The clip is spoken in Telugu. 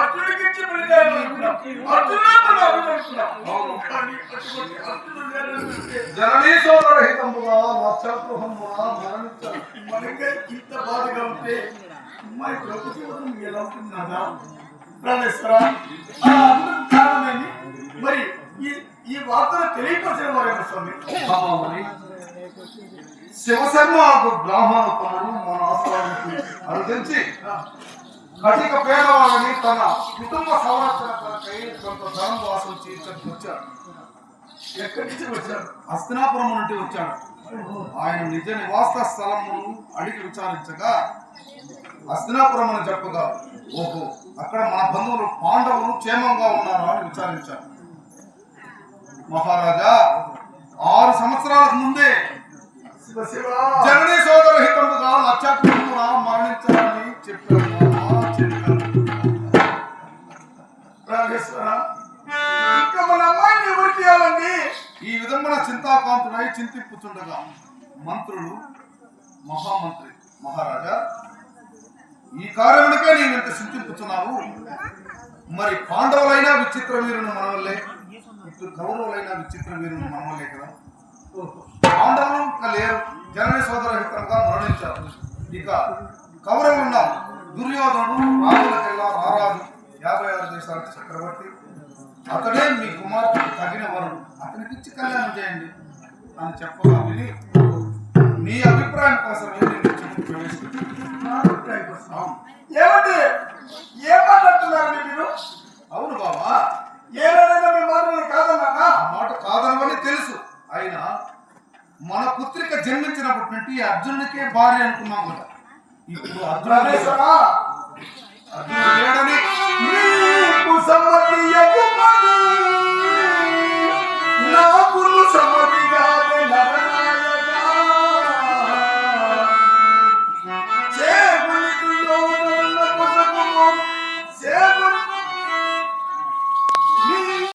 అర్జునుడికి ఇచ్చి జననీ సోదరహితంబుగా వత్సరగృహంబుగా మరణించాలి మనకే మరి ఈ ఈ వార్తను తెలియపరిచిన వారైన స్వామి? మరి శివశర్మ బ్రాహ్మణ తమ్ముడు మన ఆశ్రమానికి అర్థించి కటిక పేదవాళ్ళని తన కుటుంబ సంరక్షణ కొరకై కొంత ధనం వాసం వచ్చాడు. ఎక్కడి నుంచి వచ్చారు హస్తినాపురం నుండి వచ్చాడు. ఆయన నిజ నివాస స్థలమును అడిగి విచారించగా హస్తినాపురం అని చెప్పగా ఓహో అక్కడ మన బంధువులు పాండవులు క్షేమంగా ఉన్నారు? అని విచారించారు మహారాజా ఆరు సంవత్సరాలకు ముందే శివ ప్రాణేశ్వర ఇంకా మన అమ్మాయిని ఎవరికి ఇవ్వాలండి ఈ విధమైన చింతాకాంతుడై చింతిప్పుతుండగా మంత్రులు మహామంత్రి మహారాజా ఈ కార్యమునికే నేను ఇంత చింతింపుతున్నావు మరి పాండవులైనా విచిత్ర వీరుని మనవల్లే ఇటు కౌరవులైనా విచిత్ర వీరుని మనవల్లే కదా. పాండవులు ఇంకా లేరు. జనని సోదరహితంగా మరణించారు. ఇక కౌరవులు ఉన్నారు. దుర్యోధనుడు రాజులకెల్లా రారాజు యాభై ఆరు దేశాలకు చక్రవర్తి. అతడే మీ కుమార్తెకు తగిన వరుడు. అతనికి ఇచ్చి కళ్యాణం చేయండి. అని చెప్పగా విని మీ అభిప్రాయం కోసం. ఏమండి? ఏం మాట్లాడుతున్నారు మీరు? అవును బాబా ఏమైనా మీ మాటలు కాదన్నానా ఆ మాట కాదనవని తెలుసు. అయినా మన పుత్రిక జన్మించినప్పటి నుండి అర్జునుడికే భార్య అనుకున్నాం కదా. ఇప్పుడు అర్జునుడు లేడని ni ku sama dia